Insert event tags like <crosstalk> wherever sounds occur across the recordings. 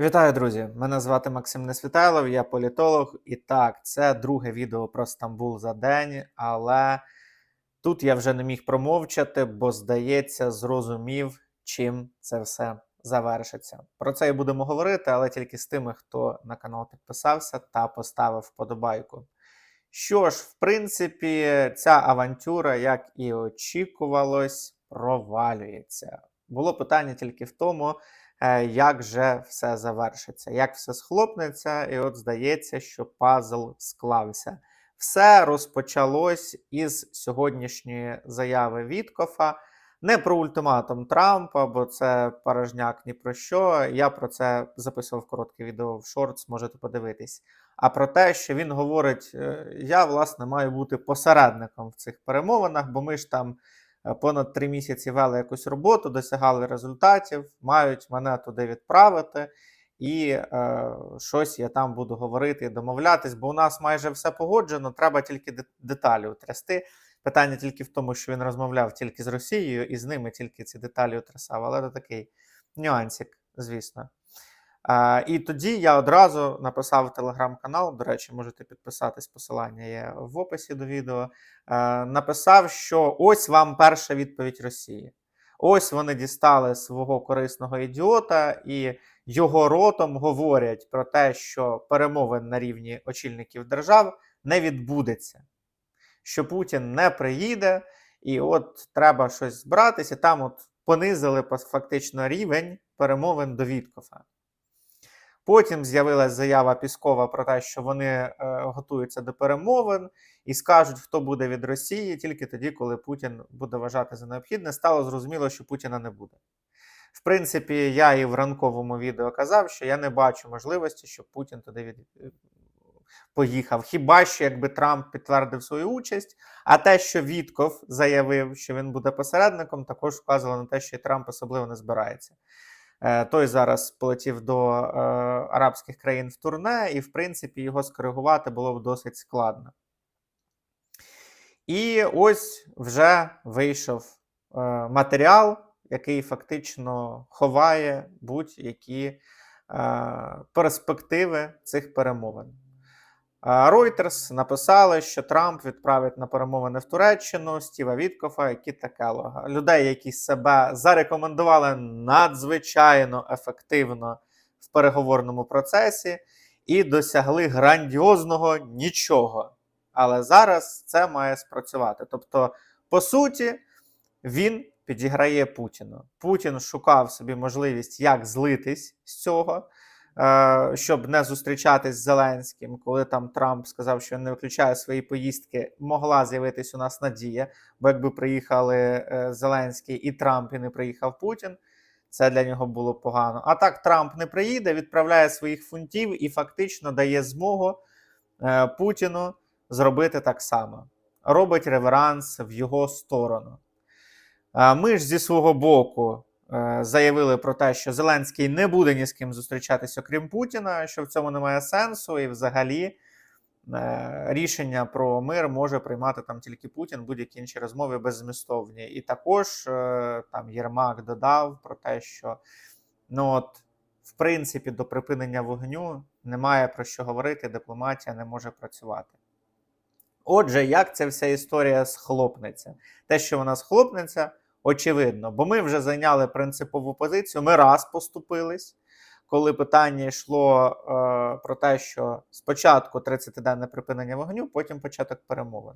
Вітаю, друзі! Мене звати Максим Несвітайлов, я політолог. І так, це друге відео про Стамбул за день, але тут я вже не міг промовчати, бо, здається, зрозумів, чим це все завершиться. Про це і будемо говорити, але тільки з тими, хто на канал підписався та поставив вподобайку. Що ж, в принципі, ця авантюра, як і очікувалось, провалюється. Було питання тільки в тому, як же все завершиться, як все схлопнеться, і от здається, що пазл склався. Все розпочалось із сьогоднішньої заяви Віткофа. Не про ультиматум Трампа, бо це порожняк ні про що. Я про це записував коротке відео в шортс, можете подивитись. А про те, що він говорить: е, я, власне, маю бути посередником в цих перемовинах, бо ми ж там е, понад три місяці вели якусь роботу, досягали результатів, мають мене туди відправити, і е, щось я там буду говорити і домовлятись, бо у нас майже все погоджено, треба тільки деталі утрясти. Питання тільки в тому, що він розмовляв тільки з Росією і з ними тільки ці деталі утрясав, але це такий нюансик, звісно. І тоді я одразу написав телеграм-канал. До речі, можете підписатись, посилання є в описі до відео. Е, написав, що ось вам перша відповідь Росії. Ось вони дістали свого корисного ідіота, і його ротом говорять про те, що перемовин на рівні очільників держав не відбудеться, що Путін не приїде, і от треба щось збиратися. Там от понизили фактично рівень перемовин до Віткофа. Потім з'явилася заява Піскова про те, що вони е, готуються до перемовин і скажуть, хто буде від Росії тільки тоді, коли Путін буде вважати за необхідне. Стало зрозуміло, що Путіна не буде. В принципі, я і в ранковому відео казав, що я не бачу можливості, щоб Путін туди від... е, поїхав. Хіба що якби Трамп підтвердив свою участь, а те, що Вітков заявив, що він буде посередником, також вказувало на те, що і Трамп особливо не збирається. Е, Той зараз полетів до е, арабських країн в турне, і, в принципі, його скоригувати було б досить складно. І ось вже вийшов е, матеріал, який фактично ховає будь-які е, перспективи цих перемовин. Reuters написали, що Трамп відправить на перемовини в Туреччину Стіва Віткофа і Кіта Келлога. Людей, які себе зарекомендували надзвичайно ефективно в переговорному процесі і досягли грандіозного нічого. Але зараз це має спрацювати. Тобто, по суті, він підіграє Путіну. Путін шукав собі можливість, як злитись з цього щоб не зустрічатись з Зеленським, коли там Трамп сказав, що він не виключає свої поїздки, могла з'явитись у нас надія. Бо якби приїхали е, Зеленський і Трамп, і не приїхав Путін, це для нього було погано. А так Трамп не приїде, відправляє своїх фунтів і фактично дає змогу е, Путіну зробити так само. Робить реверанс в його сторону. Ми ж зі свого боку е, заявили про те, що Зеленський не буде ні з ким зустрічатися, окрім Путіна, що в цьому немає сенсу, і взагалі е, рішення про мир може приймати там тільки Путін, будь-які інші розмови беззмістовні. І також е, там Єрмак додав про те, що ну от, в принципі до припинення вогню немає про що говорити, дипломатія не може працювати. Отже, як ця вся історія схлопнеться? Те, що вона схлопнеться, очевидно, бо ми вже зайняли принципову позицію. Ми раз поступились, коли питання йшло е, про те, що спочатку 30-денне припинення вогню, потім початок перемовин.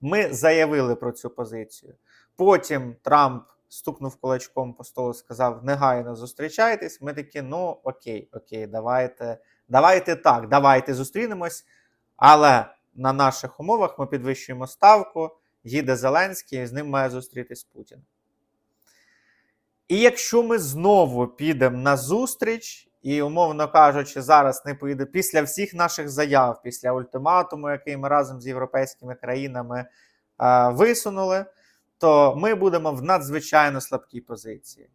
Ми заявили про цю позицію. Потім Трамп стукнув кулачком по столу, сказав: негайно зустрічайтесь. Ми такі, ну окей, окей, давайте, давайте так, давайте зустрінемось. Але на наших умовах ми підвищуємо ставку, їде Зеленський, і з ним має зустрітись Путін. І якщо ми знову підемо на зустріч, і, умовно кажучи, зараз не поїде після всіх наших заяв, після ультиматуму, який ми разом з європейськими країнами е, висунули, то ми будемо в надзвичайно слабкій позиції.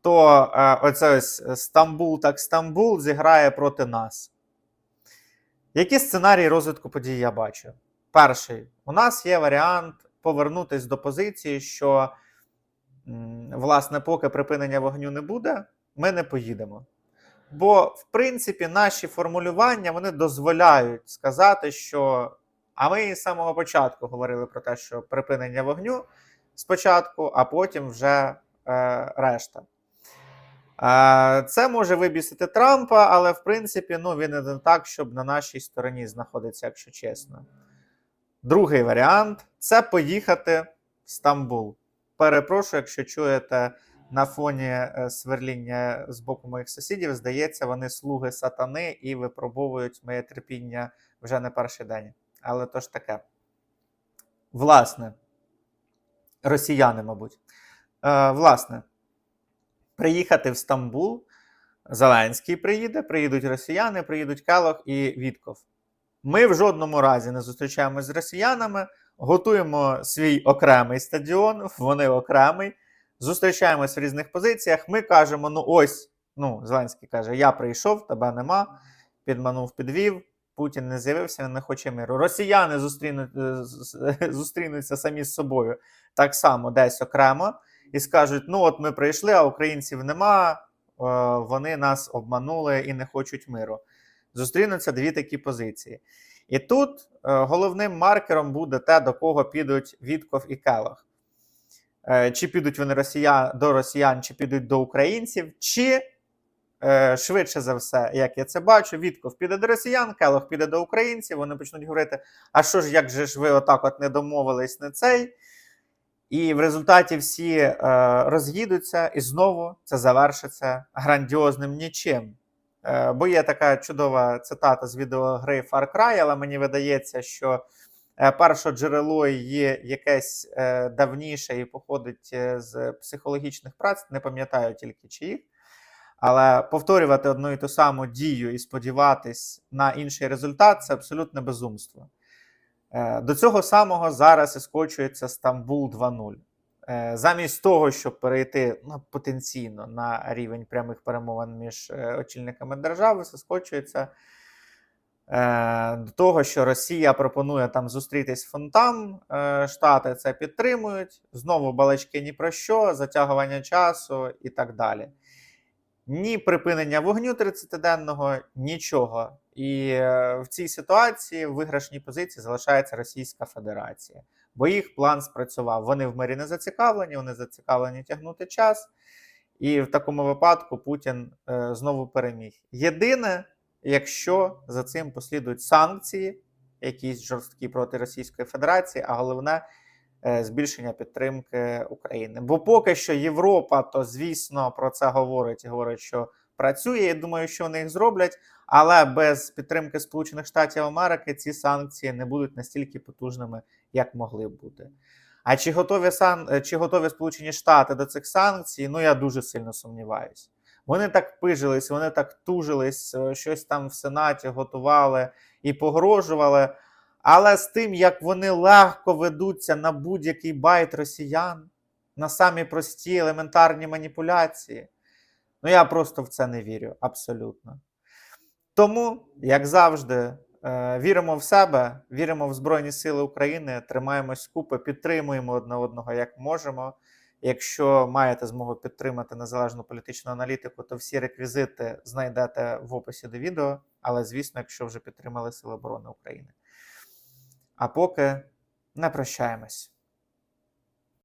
То е, оце ось Стамбул так Стамбул зіграє проти нас. Які сценарії розвитку подій я бачу? Перший, у нас є варіант повернутися до позиції, що, власне, поки припинення вогню не буде, ми не поїдемо. Бо, в принципі, наші формулювання вони дозволяють сказати, що. А ми з самого початку говорили про те, що припинення вогню спочатку, а потім вже е, решта. Е, це може вибісити Трампа, але в принципі ну, він не так, щоб на нашій стороні знаходиться, якщо чесно. Другий варіант це поїхати в Стамбул. Перепрошую, якщо чуєте на фоні е, сверління з боку моїх сусідів, здається, вони слуги сатани і випробовують моє терпіння вже не перший день. Але то ж таке. Власне, росіяни, мабуть. Е, власне, приїхати в Стамбул. Зеленський приїде, приїдуть росіяни, приїдуть Келох і Вітков. Ми в жодному разі не зустрічаємось з росіянами, готуємо свій окремий стадіон, вони окремий, зустрічаємось в різних позиціях. Ми кажемо: ну ось, ну, Зеленський каже: Я прийшов, тебе нема, підманув, підвів. Путін не з'явився, він не хоче миру. Росіяни зустрінуть, е, <laughs> зустрінуться самі з собою так само десь окремо і скажуть: ну от ми прийшли, а українців нема, е, вони нас обманули і не хочуть миру. Зустрінуться дві такі позиції. І тут е, головним маркером буде те, до кого підуть Вітков і Келох. Е, Чи підуть вони росія... до росіян, чи підуть до українців, чи е, швидше за все, як я це бачу, Вітков піде до росіян, Келох піде до українців. Вони почнуть говорити: а що ж, як же ж ви отак от не домовились на цей? І в результаті всі роз'їдуться, і знову це завершиться грандіозним нічим. Е, бо є така чудова цитата з відеогри Far Cry, але мені видається, що е, перше джерело є якесь е, давніше і походить з психологічних праць, не пам'ятаю тільки чиїх. Але повторювати одну і ту саму дію і сподіватись на інший результат це абсолютне безумство. До цього самого зараз і скочується Стамбул 2.0. Е, Замість того, щоб перейти ну, потенційно на рівень прямих перемовин між е, очільниками держави, все скочується е, до того, що Росія пропонує там зустрітись фонтам, е, Штати це підтримують, знову балачки ні про що, затягування часу і так далі. Ні припинення вогню 30-денного, нічого. І е, в цій ситуації в виграшній позиції залишається Російська Федерація, бо їх план спрацював. Вони в мирі не зацікавлені, вони зацікавлені тягнути час. І в такому випадку Путін е, знову переміг. Єдине, якщо за цим послідують санкції, якісь жорсткі проти Російської Федерації, а головне е, збільшення підтримки України. Бо поки що Європа, то звісно про це говорить і говорить, що працює. Я думаю, що вони їх зроблять, але без підтримки Сполучених Штатів Америки ці санкції не будуть настільки потужними, як могли бути. А чи готові сан... чи готові Сполучені Штати до цих санкцій? Ну я дуже сильно сумніваюся. Вони так пижились, вони так тужились, е, щось там в Сенаті готували і погрожували. Але з тим, як вони легко ведуться на будь-який байт росіян, на самі прості елементарні маніпуляції, ну я просто в це не вірю абсолютно. Тому, як завжди, е, віримо в себе, віримо в Збройні Сили України, тримаємось купи, підтримуємо одне одного як можемо. Якщо маєте змогу підтримати незалежну політичну аналітику, то всі реквізити знайдете в описі до відео. Але, звісно, якщо вже підтримали Сили оборони України. А поки не прощаємось.